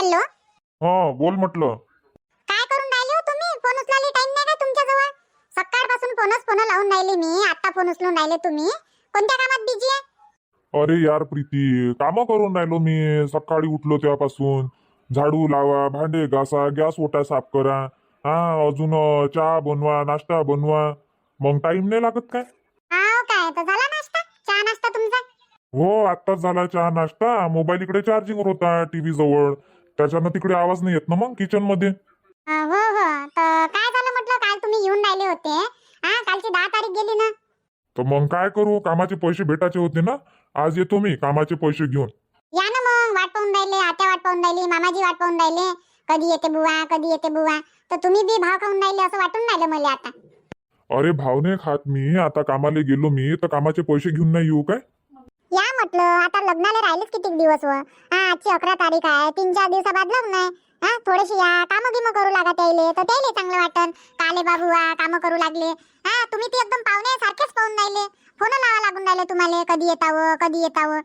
Hello? हा बोल म्हटलं. काय करून राहिले हो तुम्ही? फोन उचलायला टाइम नाही का तुमच्याजवळ? सकाळपासून फोनच फोन लावून राहिले मी आता फोन उचलून राहिले तुम्ही. कोणत्या कामात बिझी आहे? अरे यार प्रीती कामं करून राहिलो मी. सकाळी उठलो तेव्हापासून झाडू लावा भांडे घासा गॅस ओटा साफ करा. हा अजून अं, चहा बनवा नाश्ता बनवा. मग टाइम नाही लागत काय? हाव काय तर झाला नाश्ता? चहा नाश्ता तुमचा? हो आत्ताच झाला चहा नाश्ता. मोबाईल इकडे चार्जिंग होता टीव्ही जवळ. त्याच्यानं तिकडे आवाज नाही येत ना मग किचनमध्ये? अं, हो हो. तर काय झालं म्हटलं? काल तुम्ही येऊन राहिले होते. हा कालची दहा तारीख गेली ना. तर मग काय करू? कामाचे पैसे भेटायचे होते ना? आज येतो मी कामाचे पैसे घेऊन. या ना मग. वाट पाहून राहिले आत्या वाट पाहून राहिली मामाजी वाट पाहून राहिले. कधी येते बुवा कधी येते बुवा. तर तुम्ही बी भाव खाऊन राहिले असं वाटून राहिलं मला आता. अरे भाव नाही खात मी. आता कामाला गेलो मी तर कामाचे पैसे घेऊन नाही येऊ काय? म्हटलं? आता लग्नाला राहिलेच किती दिवस व हा आजची अकरा तारीख आहे. तीन चार दिवसाबाद लग्न आहे. हा थोडेसे या कामं गिमं करू लागा त्याले तर त्याले चांगलं वाटन. काले बाबू वा कामं करू लागले. हा तुम्ही ते एकदम पाहुणे सारखेच पाहून राहिले. फोन लावा लागून राहिले तुम्हाला. कधी येतावं कधी येतावं.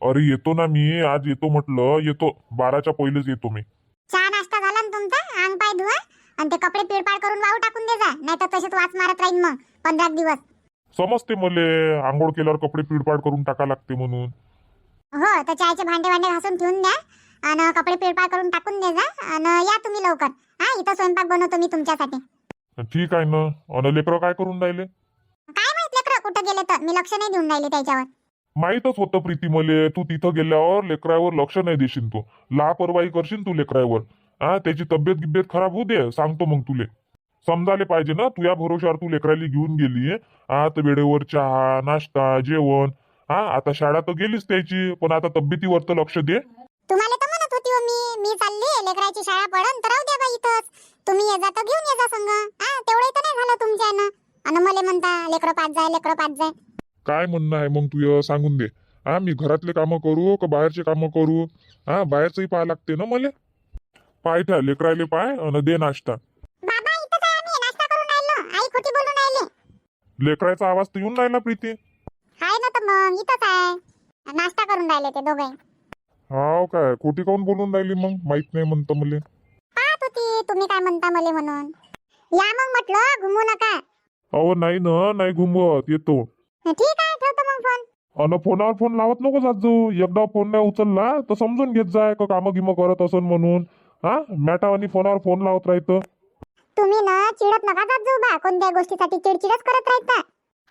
अरे येतो ना मी. आज येतो म्हटलं. येतो. बाराच्या पहिलेच येतो मी. चहा नाश्ता झाला ना तुमचा? अंग पाय धुवा. आणि ते कपडे पिळपाळ करून वाहू टाकून दे जा. नाही तर तसेच वाच मारत राहीन मग. पंधरा दिवस. समजते मले आंघोळ केल्यावर कपडे पिडपाड करून टाका लागते म्हणून. हो तर चायचे भांडे भांडे घासून ठेवून द्या आणि कपडे पिळपाळ करून टाकून दे जा आणि या तुम्ही लवकर. हा इथं स्वयंपाक बनवतो मी तुमच्यासाठी. ठीक आहे ना. अन लेकरं काय करून राहिले? काय माहीत लेकरं कुठं गेले तर? मी लक्ष नाही देऊन राहिले त्याच्यावर. माहीतच होतं प्रीती मले तू तिथं गेल्यावर लेकरावर लक्ष नाही देशील तू. लापरवाही करशील तू लेकरावर. हा त्याची तब्येत गिब्येत खराब होऊ दे सांगतो मग तुले. समजायला पाहिजे ना. तुझ्या भरोश्यावर तू लेकराली घेऊन गेली हा तर वेळेवर चहा नाश्ता जेवण. हा आता शाळा तर गेलीच त्याची पण आता तब्येतीवर तर लक्ष दे. तुम्हाला तर म्हणत होती हो मी मी चालली लेकराची शाळा पडन तर राहू द्या बाई इथंच. तुम्ही ये जा तर घेऊन ये जा संग. हा तेवढं तर नाही झालं तुमच्यानं. आणि मला म्हणता लेकरं पाच जाय लेकरं पाच जाय. काय म्हणणं आहे मग तुझं सांगून दे. हा मी घरातले कामं करू का बाहेरचे कामं करू? हा बाहेरचंही पाहा लागते ना मला? पाय ठ्या लेकरायले पाय अन दे नाश्ता बाबा इथंच आहे आम्ही नाश्ता करून राहिलो आई खोटी बोलून लेकराचा आवाज तर येऊन राहिला प्रीती. आहे ना तर मग इथंच आहे. नाश्ता करून राहिले ते दोघे. हाव काय खोटी काऊन बोलून राहिली मग? माहीत नाही म्हणतं मले. पाहत होती तुम्ही काय म्हणता मला म्हणून. या मग म्हटलं घुमू नका. अहो नाही ना नाही घुमवत येतो. ठीक आहे ठेवतो मग फोन. अन फोनावर फोन लावत नको जात जाऊ एकदा फोन नाही उचलला तर समजून घेत जाय का कामं गिमं करत असन म्हणून. हा मॅटावानी फोनावर फोन लावत राहतं. तुम्ही ना चिडत नका जात जाऊ बा कोणत्या गोष्टीसाठी चिडचिडच करत राहता.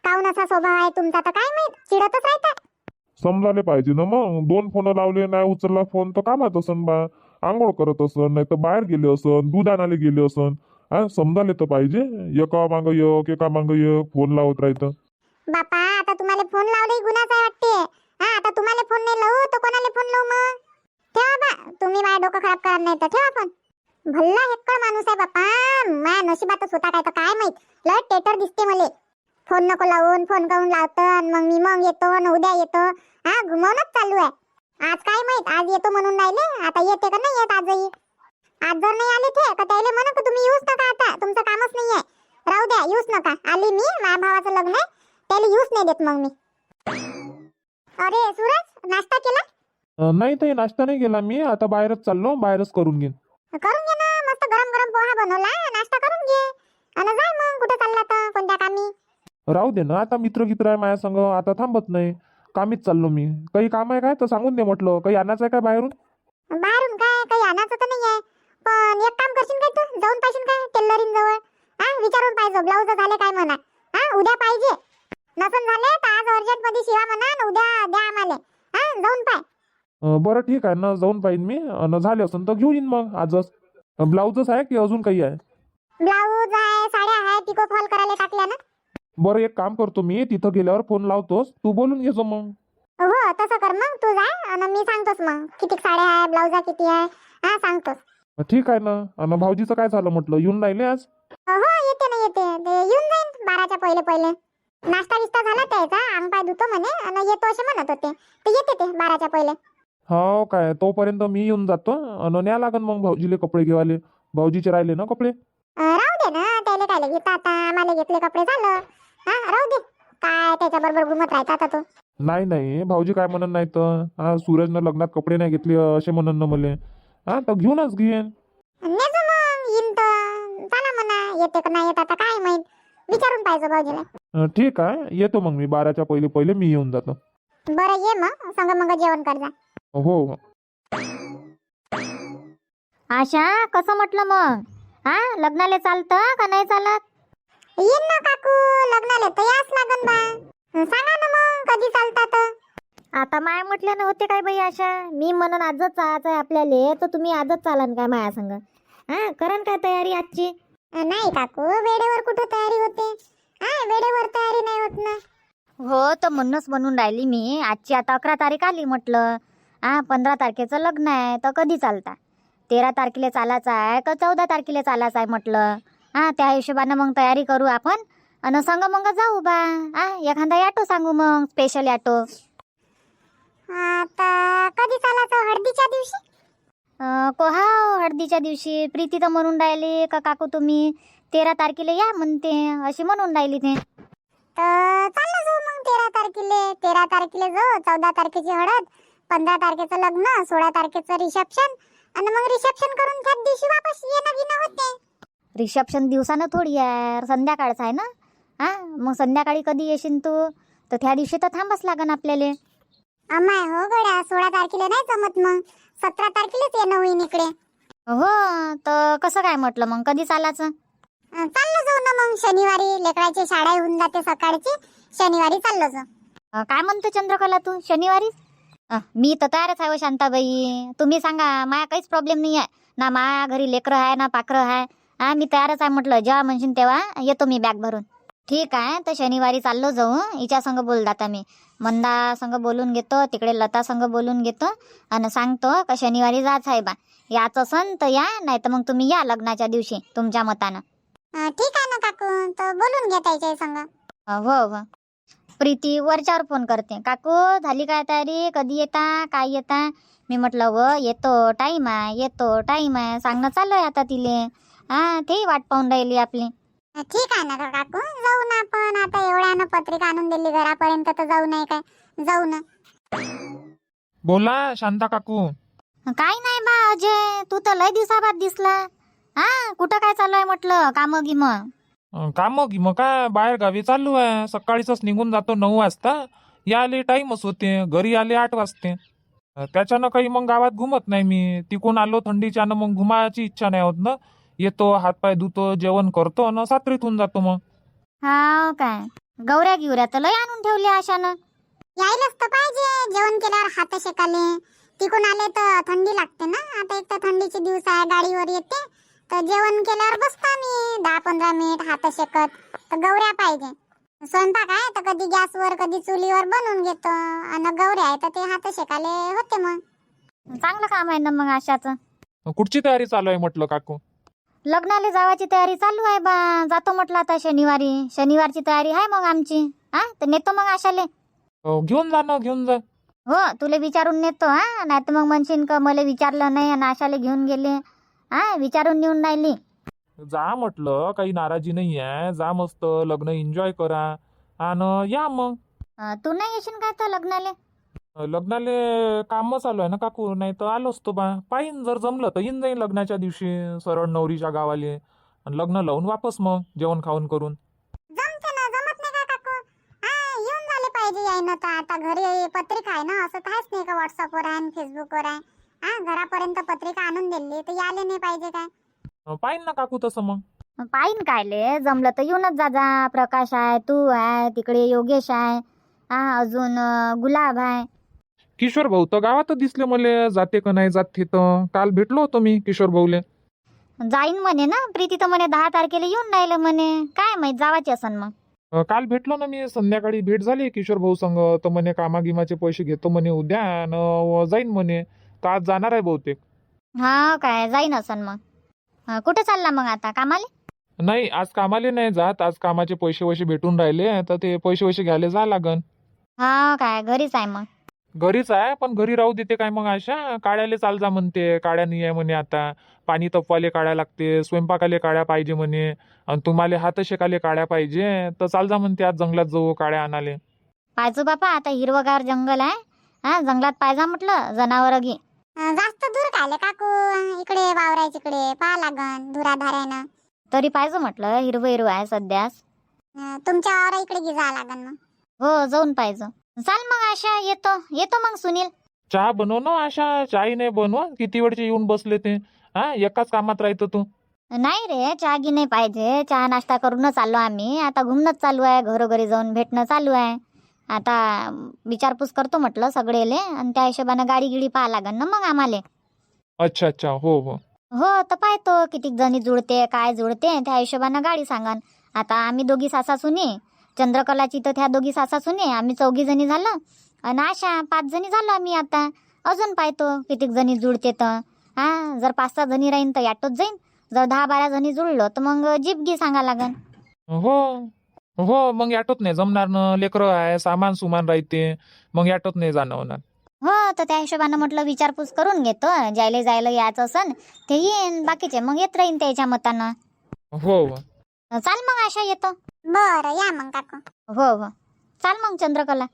काऊन असा स्वभाव आहे तुमचा तर काय माहीत? चिडतच राहता. समजायला पाहिजे ना मग. दोन फोन लावले नाही उचलला फोन तर कामात असन बा. आंघोळ करत असन नाही तर बाहेर गेले असन दूध आणायला गेले असन. हा समजायला तर पाहिजे. एका मागं एक एका मागं एक फोन लावत राहतं. बापा आता तुम्हाला फोन लावले गुन्हाच आहे वाटते. हा आता तुम्हाला फोन नाही लावू तर कोणाला फोन लावू मग? ठेवा बा. तुम्ही माझ्या डोकं खराब करत नाही तर ठेवा फोन. भल्ला हेक्कड माणूस आहे बापा माझ्या नशिबातच होता काय तर काय माहीत. लय टेटर दिसते मले. फोन नको लावून फोन करून लावतो आणि मग मी मग येतो आणि उद्या येतो. हा घुमवणंच चालू आहे. आज काय माहीत? आज येतो म्हणून राहिले. आता येते का नाही येत आजही? आज जर नाही आले ते का त्याला म्हणा का तुम्ही येऊच नका आता. तुमचं कामच नाही आहे. राहू द्या येऊच नका. आली मी माझ्या भावाचं लग्न आहे. त्याला येऊच नाही देत मग मी. अरे सूरज नाश्ता केला? नाही ताई नाश्ता नाही केला मी. आता बाहेरच चाललो बाहेरच करून घेईन. करून घे ना मस्त गरम गरम पोहा बनवला नाश्ता करून घे. आणि जाय मग कुठे चालला तर कोणत्या कामी? राहू दे ना आता मित्र गित्र आहे माझ्या संग आता थांबत नाही. कामीच चाललो मी. काही काम आहे काय? तर सांगून दे म्हटलं. काही आणायचं आहे काय बाहेरून? बाहेरून काय? काही आणायचं तर नाही आहे पण एक काम करशील काय तू? जाऊन पाहिजे काय? टेलरिंग जवळ. हा विचारून पाहिजे ब्लाऊज झाले काय म्हणा. हा उद्या पाहिजे. नसन झाले तर आज अर्जंटमध्ये शिवा म्हणा आणि उद्या द्या आम्हाला. हा जाऊन पाय. बरं ठीक आहे ना जाऊन पाहिन मी. अन् झाले असेल तर घेऊन येईन मग आजच. ब्लाऊजच आहे की अजून काही आहे? ब्लाऊज आहे साड्या आहे पिको फॉल करायला टाकल्या ना? बरं एक काम करतो मी. तिथं गेल्यावर फोन लावतोस. तू बोलून घेजो मग. हो तसं कर मग. तू जाय आणि मी सांगतोस मग. किती साड्या आहे ब्लाऊजा किती आहे? हा सांगतोस. ठीक आहे ना. आणि भाऊजीचं काय झालं म्हटलं? येऊन राहिले आज? हो येते ना येते. ते येऊन जाईन बाराच्या पहिले पहिले. नाश्ता बिस्ता झाला त्याचा. अंग पाय धुतो म्हणे. आणि येतो असे म्हणत होते. ते येते ते बाराच्या पहिले. हो काय तोपर्यंत मी येऊन जातो आणि न्या लागन मग भाऊजीले कपडे घेवाले. भाऊजीचे राहिले ना कपडे? अं, राहू दे ना त्याला काय घेता आता आम्हाला घेतले कपडे झालं. हा राहू दे. काय त्याच्या बरोबर घुमत राहता आता तू. नाही नाही भाऊजी काय म्हणत नाही तर हा सूरजनं लग्नात कपडे नाही घेतले असे म्हणन ना मले. हा तर घेऊनच घेईन. नेजो मग येईन तर. चला म्हणा येते का नाही येत आता काय माहीत. विचारून पाहिजे भाऊजीला. अं, ठीक आहे येतो मग मी. बाराच्या पहिले पहिले मी येऊन जातो. बरं ये मग. संग मग जेवण कर जा. हो. हो आशा कसं म्हटलं मग? हा लग्नाला चालतं का नाही चालत? येईन ना काकू लग्नाला तर याच लागन बा. सांगा ना मग कधी चालतात? आता माया म्हटल्यानं होते काय बाई आशा? मी म्हणून आजच चालायचं आहे आपल्याला तर तुम्ही आजच चालान काय माया संग? हा करण काय तयारी आजची? नाही काकू वेळेवर कुठं तयारी होते? हा वेळेवर तयारी नाही होत ना. हो तर म्हणूनच म्हणून राहिली मी. आजची आता अकरा तारीख आली म्हटलं. हा पंधरा तारखेचं लग्न आहे तर कधी चालता? तेरा तारखेला चालायचं आहे का चौदा तारखेला चालायचं आहे म्हटलं? हा त्या हिशोबानं मग तयारी करू आपण. आणि संग मग जाऊ बा. हा एखादा ॲटो सांगू मग स्पेशल ॲटो आता कधी चालायचं? हळदीच्या दिवशी? को हा हळदीच्या दिवशी. प्रीती तर म्हणून राहिली का काकू तुम्ही तेरा तारखेला या म्हणते अशी म्हणून राहिली ते. तर चाललं जाऊ मग तेरा तारखेले. तेरा तारखेला जाऊ चौदा तारखेची हळद. पंधरा तारखेचं लग्न सोळा तारखेचं रिसेप्शन आणि मग रिसेप्शन करून त्याच दिवशी वापस येणं घेणं होते. रिसेप्शन दिवसानं थोडी आहे संध्याकाळचं आहे ना? हा? मग संध्याकाळी कधी येशील तू? तर त्या दिवशी तर थांबाच लागन आपल्याला. अमाय हो गड्या सोळा तारखेला नाही जमत मग. सतरा तारखेलाच येणं होईन इकडे. हो तर कसं काय म्हटलं मग? कधी चालायचं? अं, चाललं जाऊ ना मग शनिवारी. लेकराची शाळा होऊन जाते सकाळची. शनिवारी चाललं जाऊ. अं, काय म्हणतो चंद्रकला तू? शनिवारी? मी तर तयारच आहे हो शांताबाई. तुम्ही सांगा माया काहीच प्रॉब्लेम नाही आहे ना माया घरी लेकरं आहे ना पाखरं आहे हा मी तयारच आहे म्हटलं जेव्हा म्हणशील तेव्हा येतो मी बॅग भरून. ठीक आहे तर शनिवारी चाललो जाऊ. हिच्या संग बोल आता मी. मंदा संग बोलून घेतो तिकडे लता संग बोलून घेतो. आणि सांगतो का शनिवारी जाच आहे बा याच असन तर या नाही तर मग तुम्ही या लग्नाच्या दिवशी तुमच्या मतानं. ठीक आहे ना काकू. तर बोलून त्याच्या संग. हो हो. प्रीती वरच्यावर फोन करते. काकू झाली काय तयारी? कधी येता? काय येता? मी म्हटलं व येतो. टाईम आहे येतो. टाईम आहे. सांगणं चालू आहे आता तिले. हा तेही वाट पाहून राहिली आपली. ठीक आहे ना काकू. जाऊ ना आपण. आता एवढ्यानं पत्रिका आणून दिली घरापर्यंत तर जाऊ नाही काय. जाऊ ना. बोला शांता काकू. काय नाही बा अजय. तू तर लय दिवसाबाद दिसला. हा कुठं काय चालू आहे म्हटलं? काम गिम काम की मग? काय बाहेर गावी चालू आहे. सकाळीच निघून जातो नऊ वाजता. याले टाइमच होते घरी आले आठ वाजते. त्याच्यानं काही मग गावात घुमत नाही मी. तिकून आलो थंडीच्यानं मग घुमायची इच्छा नाही होत ना. येतो हातपाय धुतो जेवण करतो न सात्रीतून जातो मग. हा काय? गौऱ्या गिवऱ्या तर लय आणून ठेवल्या अशानं यायलाच तर पाहिजे. जेवण केल्यावर हात शेकाले. तिकून आले तर थंडी लागते ना. आता एक तर थंडीचे दिवस आहे. गाडीवर येते. तर जेवण केल्यावर बसतो मी दहा पंधरा मिनिट हात शेकत. तर गौऱ्या पाहिजे. स्वयंपाक आहे तर कधी गॅसवर कधी चुलीवर बनवून घेतो. आणि गौऱ्या आहे तर ते हात शेकाले होते मग. चांगलं काम आहे ना मग आशाचं. कुठची तयारी चालू आहे म्हटलं काकू? लग्नाला जावाची तयारी चालू आहे बा. जातो म्हटलं आता शनिवारी. शनिवारची तयारी आहे मग आमची. हा? तर नेतो मग आशाले. अं, घेऊन जा ना घेऊन जा. हो तुला विचारून नेतो हा? नाही तर मग म्हणशील का मला विचारलं नाही आणि आशाला घेऊन गेले. हा विचारून नेऊन राहिली. जा म्हटलं काही नाराजी नाही आहे जा मस्त लग्न एन्जॉय करा. आणि या मग. अं, तू नाही येशील काय तर लग्नाले? लग्नाले काम चालू आहे ना काकू? नाही तर आलो असतो बा. पाहिन जर जमलं तर येईन जाईन लग्नाच्या दिवशी सरळ नवरीच्या गावाले. आणि लग्न लावून वापस मग जेवण खाऊन करून. जमते ना जमत नाही का काकू? हा येऊन झाले पाहिजे याय ना तर. आता घरी पत्रिका आहे ना असं काहीच नाही का व्हॉट्सअपवर आहे फेसबुकवर आहे. हा घरापर्यंत पत्रिका आणून दिली तर यायला नाही पाहिजे काय? पाहीन ना काकू तसं मग. पाहिन कायले जमलं तर येऊनच जा जा. प्रकाश आहे तू आहे तिकडे योगेश आहे. हा अजून अं, गुलाब आहे. किशोर भाऊ तर गावातच दिसले मले. जाते का नाही जात तर काल भेटलो होतो मी किशोर भाऊले. जाईन म्हणे ना. प्रीती तर म्हणे दहा तारखेला येऊन राहिलं म्हणे. काय माहीत जावाची असन मग. अं, काल भेटलो ना मी. संध्याकाळी भेट झाली किशोर भाऊ संग. तर म्हणे कामागिमाचे पैसे घेतो म्हणे उद्या. आणि जाईन म्हणे. तर आज जाणार आहे बहुतेक. हा काय जाईन असन मग. कुठे चालला मग आता? कामाले? नाही आज कामाले नाही जात. आज कामाचे पैसे वैसे भेटून राहिले. तर ते पैसे वैसे घ्यायला जा लागन. हा काय घरीच आहे मग. घरीच आहे पण घरी राहू देते काय मग अशा काड्याले चाल जा म्हणते. काड्या नाही आहे म्हणे आता. पाणी तपवाले काड्या लागते. स्वयंपाकाले काड्या पाहिजे म्हणे. आणि तुम्हाला हात शेकाले काड्या पाहिजे. तर चाल जा म्हणते आज जंगलात जाऊ काड्या आणाले पाहिजो बापा आता हिरवगार जंगल आहे. हा जंगलात पाहिजा म्हटलं जनावर अं, जास्त दूर कायले काकू? इकडे वावरायच्या इकडे पहा लागन धुराधाऱ्यानं तरी पाहिजे म्हटलं हिरवं हिरवं आहे सध्याच अं, तुमच्या वावरा इकडे गी जा लागन मग. हो जाऊन पाहिजे चाल मग आशा येतो. येतो मग सुनील. चहा बनव ना आशा. चाही नाही बनवा किती वेळचे येऊन बसले ते. हा एकाच कामात राहतो तू. नाही रे चहा गी नाही पाहिजे. चहा नाश्ता करूनच आलो आम्ही. आता घुमणंच चालू आहे घरोघरी जाऊन भेटणं चालू आहे. आता विचारपूस करतो म्हटलं सगळेले आणि त्या हिशोबानं गाडी गिडी पाहा लागन ना मग आम्हाला. अच्छा अच्छा हो हो. हो तर पाहतो किती जणी जुळते काय जुळते त्या हिशोबानं गाडी सांगान. आता आम्ही दोघी सासा सुने चंद्रकलाची तर त्या दोघी सासा सुने आम्ही चौघी जणी झालं. आणि आशा पाच जणी झालो आम्ही आता. अजून पाहतो किती जणी जुळते तर. हा जर पाच सहा जणी राहीन तर ॲटोच जाईन. जर दहा बारा जणी जुळलो तर मग जीप गी सांगा लागन. हो. हो मग ॲटोत नाही जमणार ना. लेकरं आहे सामान सुमान राहते. मग ॲटोत नाही जाणं होणार हो तर त्या हिशोबानं म्हटलं विचारपूस करून घेतो. जायला जायला यायचं असन ते येईन. बाकीचे मग येत राहीन त्याच्या मतानं. हो हो. चाल मग आशा येतो. बरं या मग काकू. हो हो. चाल मग चंद्रकला.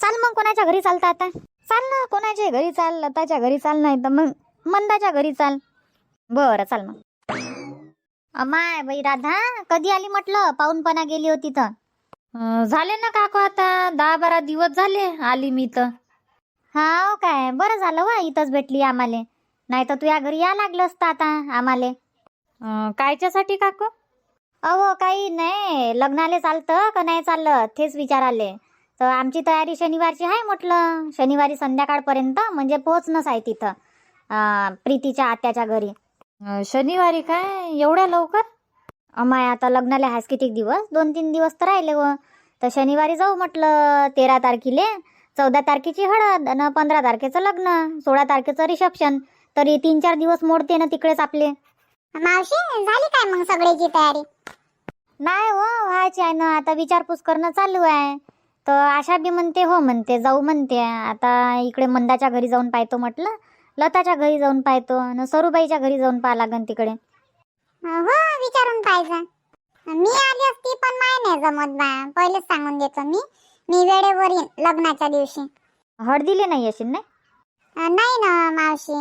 चाल मग कोणाच्या घरी चालता आता? चाल ना कोणाच्या घरी चाल लताच्या घरी चाल नाही तर मग मंदाच्या घरी चाल. बरं चाल मग. अमाय बाई राधा कधी आली म्हटलं? पाऊनपणा गेली होती तर. अं, झाले ना काकू आता? दहा बारा दिवस झाले आली मी तर. हा काय? बरं झालं वा इथंच भेटली आम्हाले. नाही तर तुझ्या घरी या लागलं असतं आता आम्हाले. अं, कायच्यासाठी काकू? अहो काही नाही. लग्नाले चालतं का नाही चाललं तेच विचाराले. तर आमची तयारी शनिवारची आहे म्हटलं. शनिवारी संध्याकाळपर्यंत म्हणजे पोहोचणंच आहे तिथं. अं, प्रीतीच्या आत्याच्या घरी. अं, शनिवारी काय? एवढ्या लवकर? अमाय आता लग्नाला आहेस किती दिवस? दोन तीन दिवस तर राहिले व तर शनिवारी जाऊ म्हटलं तेरा तारखेले. चौदा तारखेची हळद आणि पंधरा तारखेचं लग्न. सोळा तारखेचं रिसेप्शन तरी तीन चार दिवस मोडते ना तिकडेच आपले. मावशी झाली काय मग सगळ्याची तयारी? नाही हो व्हायची आहे ना. आता विचारपूस करणं चालू आहे. तर आशा बी म्हणते हो म्हणते जाऊ म्हणते. आता इकडे मंदाच्या घरी जाऊन पाहतो म्हटलं. लताच्या घरी जाऊन पाहतो आणि सरूबाईच्या घरी जाऊन पाहा लागन तिकडे. हो विचारून पाहिजे मी आली असती पण माय नाही जमत बा. पहिलेच सांगून देतो मी. मी वेळेवर येईन लग्नाच्या दिवशी. हळदीले नाही येशील नाही अं, नाही ना मावशी.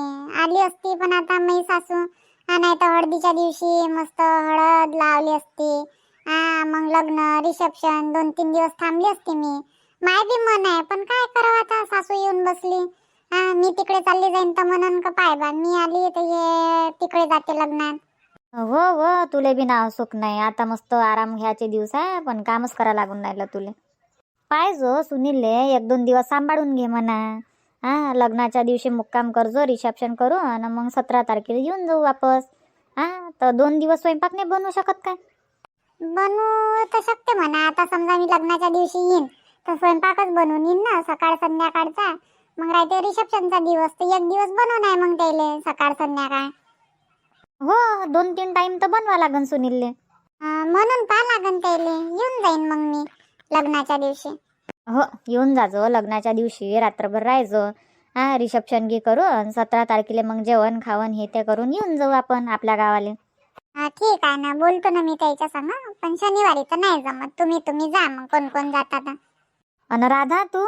आली असती पण आता मी सासू. हा, नाही तर हळदीच्या दिवशी मस्त हळद लावली असती. हा मग लग्न रिसेप्शन दोन तीन दिवस थांबली असती मी. माय बी मन आहे पण काय करावं आता? सासू येऊन बसली. हा मी तिकडे चालली जाईन तर म्हणून का पाय बा मी आली तर हे तिकडे जाते लग्नात. हो हो तुले बी नाव सुख नाही. आता मस्त आराम घ्यायचे दिवस आहे पण कामच करा लागून राहिलं तुले. पाहिजो सुनीलले एक दोन दिवस सांभाळून घे म्हणा. हा लग्नाच्या दिवशी मुक्काम करजो रिसेप्शन करू आणि मग सतरा तारखेला येऊन जाऊ वापस. हा तर दोन दिवस स्वयंपाक नाही बनवू शकत काय? बनवू तर शकते म्हणा. आता समजा मी लग्नाच्या दिवशी येईन तर स्वयंपाकच बनवून येईन ना सकाळ संध्याकाळचा. मग राहते रिसेप्शनचा दिवस तर एक दिवस बनवून आहे मग त्याले सकाळ संध्याकाळ. हो दोन तीन टाइम तर बनवा लागन सुनीलले. म्हणून पहा लागन त्याले. येऊन जाईन मग मी लग्नाच्या दिवशी. हो येऊन जाजो. लग्नाच्या दिवशी रात्रभर राहायचो हा रिसेप्शन घे करू आणि सतरा तारखेला मग जेवण खावण हे ते करून येऊन जाऊ आपण आपल्या गावाले. हा ठीक आहे ना. बोलतो ना मी त्याच्या संग. पण शनिवारी तर नाही जमत. तुम्ही तुम्ही जा मग. कोण कोण जातात. आणि राधा तू?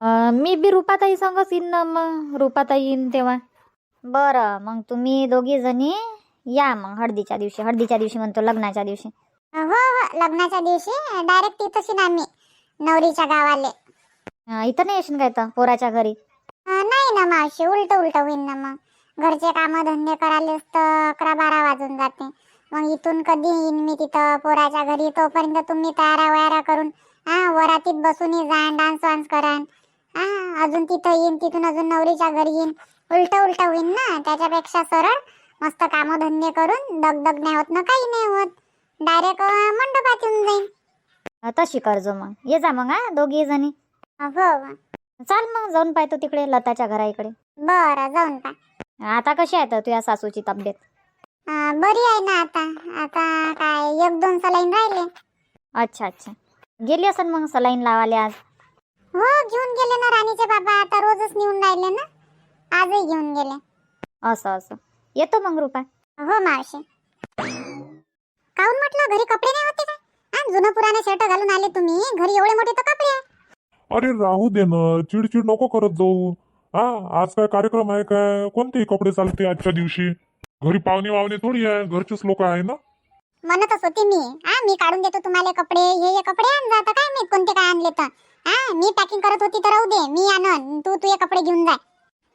मी बी रुपाताई संगच येईन ना मग रुपाताई येईन तेव्हा. बरं मग तुम्ही दोघी जणी या मग हळदीच्या दिवशी. हळदीच्या दिवशी म्हणतो लग्नाच्या दिवशी. हो हो लग्नाच्या दिवशी. डायरेक्ट तिथंच येईन आम्ही नवरीच्या गावाले. अं, इथं नाही येशील काय तर पोराच्या घरी? अं, नाही ना मावशी उलट उलट होईन ना मग. घरचे काम धंदे करायला तर अकरा बारा वाजून जाते. मग इथून कधी येईन मी तिथं पोराच्या घरी? तोपर्यंत तुम्ही तयारा वयारा करून हा वरातीत बसून जा डान्स वान्स करान हा अजून तिथं येईन तिथून अजून नवरीच्या घरी येईन. उलट उलट होईन ना त्याच्यापेक्षा सरळ मस्त काम धंदे करून दगदग नाही होत ना काही नाही होत. डायरेक्ट मंडपात येऊन जाईन. तशी करजो मग. ये जा मग हा दोघी जणी. हो हो. चाल मग जाऊन पाहतो तिकडे लताच्या घरा इकडे बरं जाऊन पा आता कशी आहे तर तुझ्या सासूची तब्येत? अं, बरी आहे ना आता. आता काय एक दोन सलाईन राहिले. अच्छा अच्छा. गेली असेल मग सलाईन लावाले आज? हो घेऊन गेले ना राणीचे बाबा. आता रोजच नेऊन राहिले ना. आजही घेऊन गेले. असं असं. येतो मग रुपा. हो मावशी. काहून म्हटलं घरी कपडे नाही होते काय? हा जुनं पुराणे शर्ट घालून आले तुम्ही. घरी एवढे मोठे तर कपडे आहे अरे राहू दे ना. चिडचिड नको करत जाऊ. हा आज काय कार्यक्रम आहे काय? कोणतेही कपडे चालते आजच्या दिवशी? घरी पाहुणे वावणे थोडी आहे. घरचेच लोक आहे ना? म्हणतच होते मी. हा मी काढून देतो तुम्हाला कपडे. हे हे कपडे आण जा आता काय माहीत कोणते काय आणले तर? हा मी पॅकिंग करत होती तर राहू दे मी आणन तू तुझे कपडे घेऊन जाय.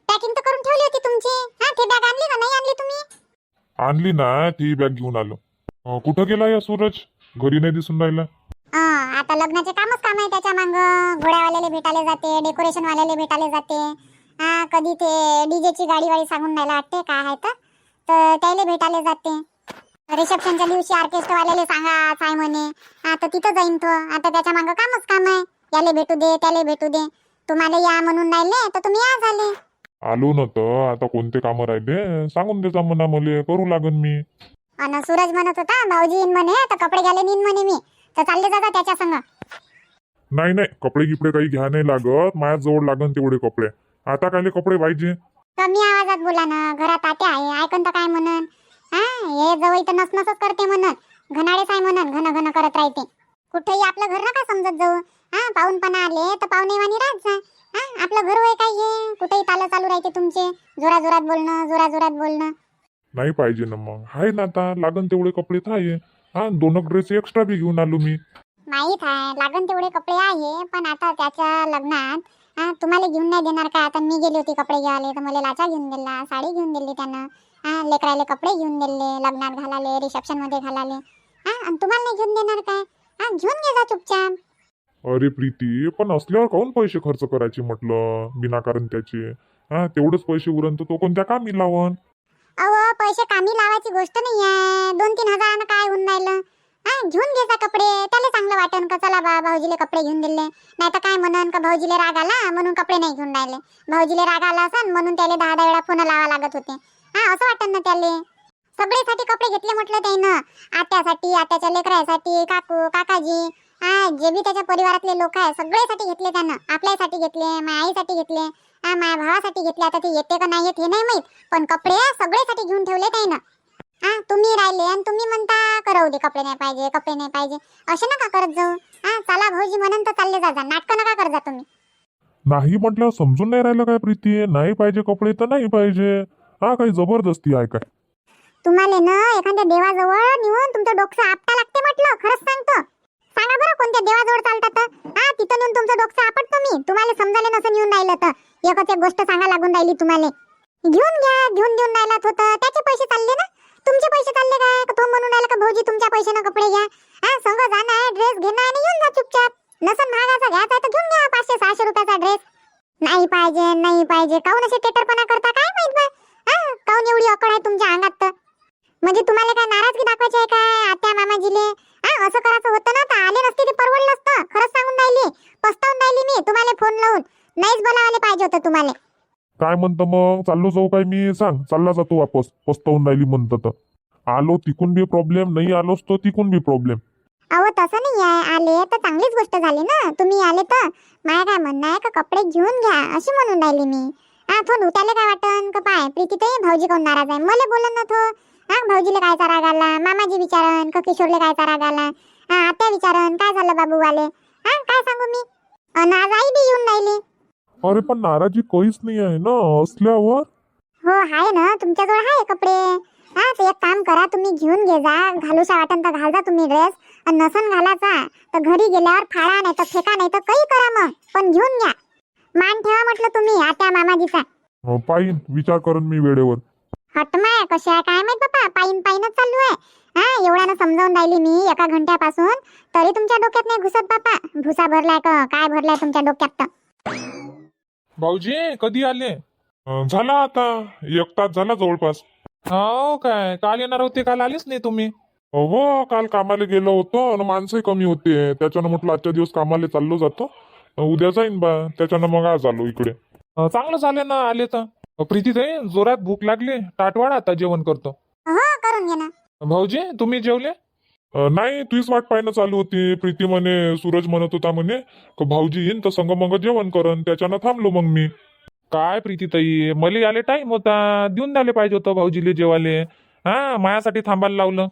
पॅकिंग तर करून ठेवली होती तुमची. हा ती बॅग आणली का? नाही आणली तुम्ही? आणली ना ती बॅग घेऊन आलो. अं, कुठं गेला या सूरज? घरी नाही दिसून राहिला. हा आता लग्नाचे कामच काम आहे त्याच्या मांग. घोड्यावाल्याला भेटायला जाते डेकोरेशन वाल्याला भेटायला जाते. हा कधी ते डीजेची गाडी वाडी सांगून राहिला वाटते काय आहे तर. तर त्याला भेटायला जाते. रिसेप्शनच्या दिवशी ऑर्केस्ट्रा वाल्याला सांगा काय म्हणे? आता तिथं जाईन तो. आता त्याच्या मांग कामच काम आहे. याले भेटू दे त्याला भेटू दे. तुम्हाला या म्हणून राहिले तर तुम्ही या झाले. आलो ना तर आता कोणते कामं राहिले? सांगून देजा म्हणा मले करू लागन मी. अन सूरज म्हणत होता भाऊजी येईन म्हणे तर कपडे घ्यायला नेईन म्हणे मी. तर चालले जाता त्याच्या संग. नाही नाही कपडे गिपडे काही घ्या नाही लागत. माझ्या जवळ लागन तेवढे कपडे. आता कायले कपडे पाहिजे? कमी आवाजात बोला ना घरात आते आहे ऐकून तर काय म्हणन? हा हे जवळ इथं नसनसच करते म्हणन. घनाडेच आहे म्हणन घन घन करत राहते. कुठेही आपलं घर नका समजत जाऊ. हा पाहुणपणा आले तर पाहुणे वाणी राहत जा हा आपलं घर होय काय हे कुठेही तालं चालू राहते तुमचे. जोरा जोरात बोलणं जोरा जोरात बोलणं. नाही पाहिजे ना मग. आहे ना आता लागन तेवढे कपडे तर आहे. हा दोन ड्रेस एक्स्ट्रा बी घेऊन आलो मी. माहीत आहे लागन तेवढे कपडे आहे पण आता त्याच्या लग्नात हा तुम्हाला घेऊन नाही देणार का? आता मी गेली होती कपडे घ्यायला तर मला लाचा घेऊन दिला साडी घेऊन दिली त्यानं. हा लेकराले कपडे घेऊन दिले लग्नात घालाले रिसेप्शनमध्ये घालाले हा आणि तुम्हाला नाही घेऊन देणार काय? हा घेऊन घे जा चुपचाप. अरे प्रीती पण असल्यावर काहून पैसे खर्च करायचे म्हटलं? विनाकारण त्याचे. हा तेवढेच पैसे उरण तर तो कोणत्या कामी लावण? अहो पैसे कामी लावायची गोष्ट नाही आहे दोन तीन हजारानं काय होऊन राहिलं? हा घेऊन घे जा कपडे. त्याला चांगलं वाटन का? चला बा भाऊजीले कपडे घेऊन दिले. नाही तर काय म्हणन का? भाऊजीले राग आला म्हणून कपडे नाही घेऊन राहिले. भाऊजीले राग आला असन म्हणून त्याला दहा दहा वेळा फोन लावा लागत होते. हा असं वाटन ना त्याले. सगळेसाठी कपडे घेतले म्हटलं त्यानं आत्यासाठी आत्याच्या लेकरासाठी काकू काकाजी. हा जे बी त्याच्या परिवारातले लोक आहे सगळ्यासाठी घेतले त्यानं. आपल्यासाठी घेतले माझ्या आईसाठी घेतले हा माझ्या भावासाठी घेतले. आता ते येते का नाही येत हे नाही माहीत. पण कपडे सगळेसाठी घेऊन ठेवले त्यानं हा तुम्ही राहिले आणि तुम्ही म्हणता करावू दे कपडे नाही पाहिजे कपडे नाही पाहिजे. असे नका करत जाऊ. हा चला भाऊजी म्हणून तर चालले जा जा. नाटकं नका करत जा तुम्ही. नाही म्हटल्यावर समजून नाही राहिलं काय प्रीती? नाही पाहिजे कपडे तर नाही पाहिजे. हा काही जबरदस्ती आहे काय? तुम्हाला ना एखाद्या देवाजवळ नेऊन तुमचं डोकं आपटा लागते म्हटलं खरंच सांगतो. सांगा बरं कोणत्या देवाजवळ चालतात तर? हा तिथं नेऊन तुमचं डोकं आपटतो मी. तुम्हाला समजायला नसं नेऊन राहिलं तर. एकच एक गोष्ट सांगा लागून राहिली तुम्हाला. घेऊन घ्या घेऊन देऊन राहिलात होतं त्याचे पैसे चालले ना? तुमचे पैसे चालले काय? तो म्हणून राहिला का भाऊजी तुमच्या पैशानं कपडे घ्या? हा संग जाणं आहे ड्रेस घेणं आहे येऊन जा चुपचाप. नसन महागाचा घ्यायचा आहे तर घेऊन घ्या पाचशे सहाशे रुपयाचा ड्रेस नाही पाहिजे नाही पाहिजे. काऊन असे टेटरपणा करता? काय माहीत बा? हा काऊन एवढी अकड आहे तुमच्या अंगात तर? म्हणजे तुम्हाला काय नाराजगी दाखवायची आहे काय आत्या मामाजीले? हा असं करायचं होतं ना तर आले नसते ते परवडलं असतं खरंच सांगून राहिली. पस्तावून राहिली मी तुम्हाला फोन लावून. नाहीच बोलावाले पाहिजे होतं तुम्हाला. काय म्हणतं मग? चाललो जाऊ काय मी? सांग. चालला जातो वापस. पस्तावून राहिली म्हणतं तर. आलो तिकून बी प्रॉब्लेम नाही आलोच तो तिकून बी प्रॉब्लेम अहो तसं नाही आहे. आले तर चांगलीच गोष्ट झाली ना. तुम्ही आले तर. मला काय म्हणणं आहे का? कपडे घेऊन घ्या अशी म्हणून राहिली मी. हा थो त्याला काय वाटन? का पाय? प्रीती ते भाऊजी कोण नाराज आहे? मला बोलन ना थो. हा भाऊजीला कायचा राग आला मामाजी विचारन का किशोरले कायचा राग आला हा आत्या विचारन काय झालं बाबू वाले हा काय सांगू मी? अन आज आई बी येऊन राहिली. अरे पण नाराजी काहीच नाही आहे ना असल्यावर? हो आहे ना तुमच्याजवळ आहे कपडे. हा तर एक काम करा तुम्ही घेऊन घे जा घालूशा वाटन तर घाल जा तुम्ही ड्रेस. आणि नसन घालाचा तर घरी गेल्यावर फाळा नाही तर फेका नाही तर काही करा मग पण घेऊन घ्या. मान ठेवा म्हटलं तुम्ही आत्या मामाजीचा. अं, पाहीन विचार करून मी वेळेवर. हटमाय कशी आहे काय माहीत बापा? पायीन पायीनच चालू आहे. हा एवढ्यानं समजावून राहिली मी एका घंट्यापासून. तरी तुमच्या डोक्यात नाही घुसत बापा. भुसा भरलाय का? काय भरलाय तुमच्या डोक्यात तर? भाऊजी कधी आले? अं, झाला आता. एक तास झाला जवळपास. हो काय? काल येणार होते काल आलेच नाही तुम्ही. हो काल कामाला गेलो होतो आणि माणसंही कमी होते. त्याच्यानं म्हटलं आजच्या दिवस कामाला चाललो जातो. अं, उद्या जाईन बा. त्याच्यानं मग आज आलो इकडे. अं, चांगलं झालं ना आले तर. प्रीती ताई जोरात भूक लागली. ताटवाडा आता जेवण करतो. हो करून घे ना. भाऊजी तुम्ही जेवले? अं, नाही तुझीच वाट पाहणं चालू होती. प्रीती म्हणे सूरज म्हणत होता म्हणे का भाऊजी येईन तर संग मग जेवण करन त्याच्यानं थांबलो मग मी. काय प्रीती ताई मला आले टाइम होता. देऊन द्यायला पाहिजे होतं भाऊजीले जेवाले हा मायासाठी थांबायला लावलं.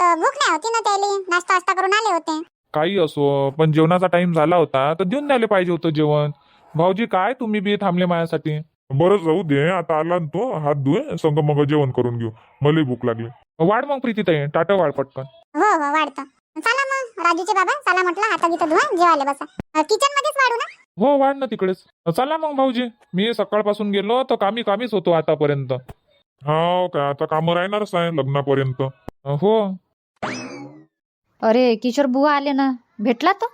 तर भूक नाही होती ना त्याला? नाश्ता वास्ता करून आले होते. काही असो पण जेवणाचा टाइम झाला होता तर देऊन द्यायला पाहिजे होतं जेवण. भाऊजी काय तुम्ही बी थांबले माझ्यासाठी बरं जाऊ दे आता आला ना तो हात धुये संग मग जेवण करून घेऊ. मला भूक लागली. वाढ मग प्रीती ताई टाटा वाढ पटकन. हो हो वाढतो. चला मग राजूचे बाबा चला म्हटलं हाता गीत धुवा जेवायला बसा. किचन मध्येच वाढू ना? हो वाढ ना तिकडेच. चला मग भाऊजी. मी सकाळपासून गेलो तर कामी कामीच होतो आतापर्यंत. हा काय आता कामं राहणारच आहे लग्नापर्यंत. हो. अरे किशोर बुवा आले ना? भेटला तो?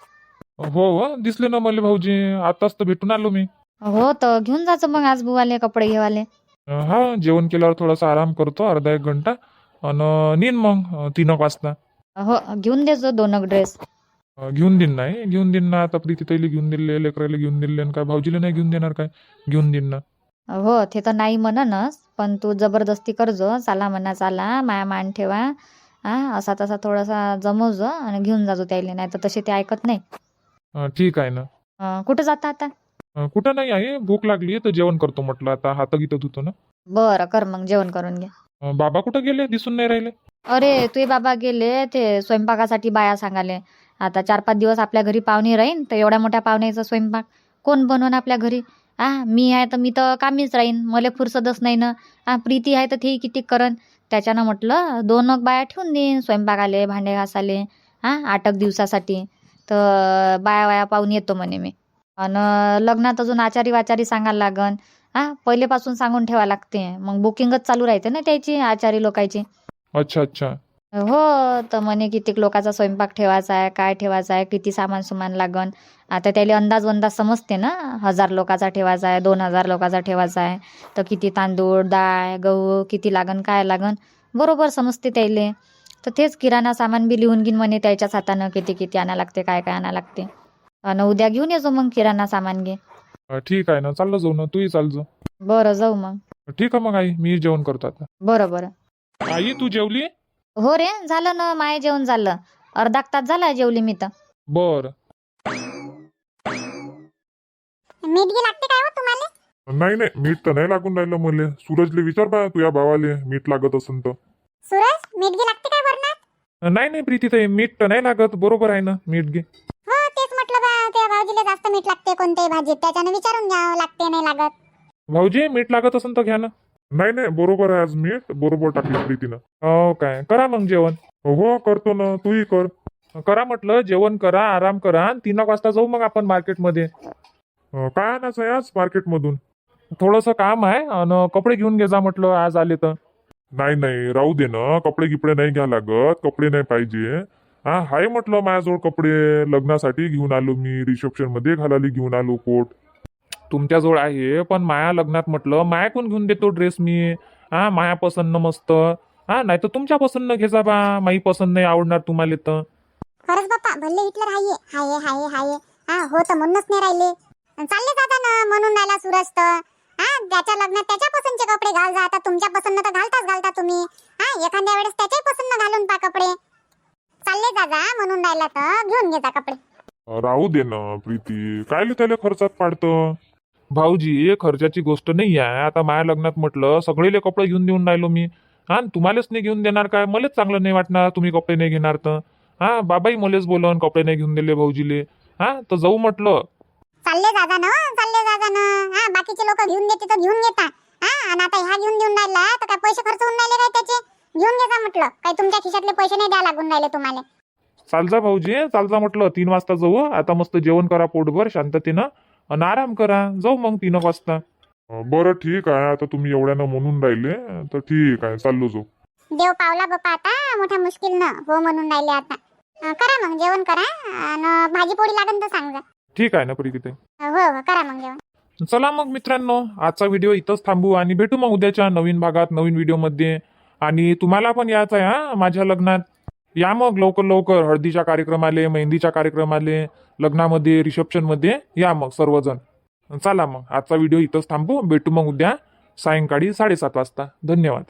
हो हो दिसले ना मला भाऊजी. आताच तर भेटून आलो मी. हो तर घेऊन जायचं मग आज बुवाले कपडे घेवाले. हा जेवण केल्यावर थोडासा आराम करतो अर्धा एक घंटा. आणि नीन मग तीन वाजता. हो घेऊन देजो दोन ड्रेस घेऊन देईन नाही घेऊन देईन ना. आता प्रीती ताईला घेऊन दिले लेकराला घेऊन दिले आणि काय भाऊजीला नाही घेऊन देणार काय? घेऊन देईन ना. हो ते तर नाही म्हणनच पण तू जबरदस्ती करजो चाला म्हणा चाला माया मान ठेवा. हा असा तसा थोडासा जमवजो आणि घेऊन जाजो त्याला नाही तर तसे ते ऐकत नाही. अं, ठीक आहे ना. अं, कुठं जाता आता? कुठं नाही आहे भूक लागली तर जेवण करतो म्हटलं. आता हात गीत धुतो ना. बरं कर मग जेवण करून घे. अं, बाबा कुठं गेले? दिसून नाही राहिले. अरे तुझे बाबा गेले ते स्वयंपाकासाठी बाया सांगाले. आता चार पाच दिवस आपल्या घरी पाहुणे राहीन तर एवढ्या मोठ्या पाहुण्याचा स्वयंपाक. कोण बनवून आपल्या घरी? आ मी आहे तर मी तर कामीच राहीन मला फुरसतच नाही ना. आ प्रीती आहे तर ते किती करन त्याच्यानं म्हटलं दोन एक बाया ठेवून देईन स्वयंपाकाले भांडे घासाले. हा आठ एक दिवसासाठी. तर बाया वाया पाहून येतो म्हणे मी. आणि लग्नात अजून आचारी वाचारी सांगायला लागन. हा पहिलेपासून सांगून ठेवा लागते. मग बुकिंगच चालू राहते ना त्याची आचारी लोकांची. अच्छा अच्छा. हो तर म्हणे कितीक लोकांचा स्वयंपाक ठेवायचा आहे काय ठेवायचा आहे किती सामान सुमान लागन. आता त्याला अंदाज वंदाज समजते ना हजार लोकांचा ठेवायचा आहे दोन हजार लोकांचा ठेवायचा आहे. तर किती तांदूळ डाळ गहू किती लागन काय लागन बरोबर समजते त्याले. तर तेच किराणा सामान बी लिहून घेईन म्हणे त्याच्याच हातानं किती किती आणा लागते काय काय आणा लागते. आणि उद्या घेऊन येजो मग किराणा सामान घे. अं, ठीक आहे ना चाललं जाऊ ना तूही चाल जा बरं जाऊ मग. ठीक आहे मग आई मी जेवण करतो आता. बरं बरं. आई तू जेवली? हो रे झालं ना माय जेवण झालं. अर्धा तास झाला जेवली मी तर. बर. मीठगी लागते काय हो तुम्हाला? नाही नाही मीठ तर नाही लागून राहिलं मले. सूरजले विचार बा तुझ्या भावाले मीठ लागत असन तर. सूरज मीठगी लागते काय वरणात? नाही नाही प्रीती ताई मीठ तर नाही लागत बरोबर आहे ना मीठ घे. जास्त मीठ लागते कोणत्याही भाजीत त्याच्यानं विचारून घ्यावं लागते नाही लागत. भाऊजी मीठ लागत असेल तर घ्या ना. नाही नाही बरोबर आहे आज मीठ बरोबर टाकली प्रीतीनं. हो काय? करा मग जेवण. हो करतो ना तूही कर. करा म्हटलं जेवण करा आराम करा आणि तीन एक वाजता जाऊ मग आपण मार्केटमध्ये. अं, काय आणायचं आहे आज मार्केटमधून? थोडंसं काम आहे आणि कपडे घेऊन घे जा म्हटलं आज आले तर. नाही नाही राहू दे ना कपडे गिपडे नाही घ्या लागत कपडे नाही पाहिजे. हा हाय म्हटलं माझ्याजवळ कपडे लग्नासाठी घेऊन आलो मी रिसेप्शनमध्ये घालायला घेऊन आलो कोट. तुमच्याजवळ आहे पण माया लग्नात म्हटलं मायाकून घेऊन देतो ड्रेस मी. हा माया पसंत मस्त. हा नाही तर तुमच्या पसंत घेजा बा माई पसंत नाही आवडणार तुम्हाला तर. खरंच बाप्पा भल्ले हिटलर हाये. हाये हाये हाये. हा हो तर म्हणूनच नाही राहिले. अन चालले जाता ना म्हणून राहिला सूरज तर. हा त्याच्या लग्नात त्याच्या पसंतचे कपडे घाल जा. आता तुमच्या पसंत तर घालताच घालता तुम्ही. हा एखाद्या वेळेस त्याच्याही पसंत घालून पा कपडे. चालले जा जा म्हणून राहिला तर घेऊन घे जा कपडे. राहू दे ना प्रीती. कायले त्याला खर्चात पाडतं? भाऊजी हे खर्चाची गोष्ट नाही आहे. आता माया लग्नात म्हटलं सगळेले कपडे घेऊन देऊन राहिलो मी. हा तुम्हालाच नाही घेऊन देणार काय? मलाच चांगलं नाही वाटणार तुम्ही कपडे नाही घेणार तर. हा बाबाही मलाच बोलवून कपडे नाही घेऊन दिले भाऊजीले. हा तर जाऊ म्हटलं. चालले जा जा ना चालले जा जा ना. हा बाकीचे लोक घेऊन देते तर घेऊन घेता. हा आणि आता ह्या घेऊन देऊन राहिला तर काय पैसे खर्च होऊन राहिले काय त्याचे? घेऊन घे जा म्हटलं. काही तुमच्या खिशातले पैसे नाही द्या लागून राहिले तुम्हाला. चालजा भाऊजी चालजा म्हटलं तीन वाजता जाऊ आता मस्त जेवण करा पोटभर शांततेनं आणि आराम करा. जाऊ मग तीन एक वाजता बरं ठीक आहे. आता तुम्ही एवढ्यानं म्हणून राहिले तर ठीक आहे. चाललो जाऊ. देव पावला बापा आता मोठ्या मुश्किल न हो म्हणून राहिले आता. अं, करा मग जेवण करा आणि भाजी पोळी लागेल तर सांग. जा ठीक आहे ना प्रीती हो हो करा मग जेवण. चला मग मित्रांनो आजचा व्हिडिओ इथंच थांबू आणि भेटू मग उद्याच्या नवीन भागात नवीन व्हिडिओमध्ये. आणि तुम्हाला पण यायचं आहे हा माझ्या लग्नात. या मग लवकर लवकर हळदीच्या कार्यक्रमाले मेहंदीच्या कार्यक्रमाले लग्नामध्ये रिसेप्शनमध्ये या मग सर्वजण. चला मग आजचा व्हिडिओ इथंच थांबू. भेटू मग उद्या सायंकाळी साडेसात वाजता. धन्यवाद.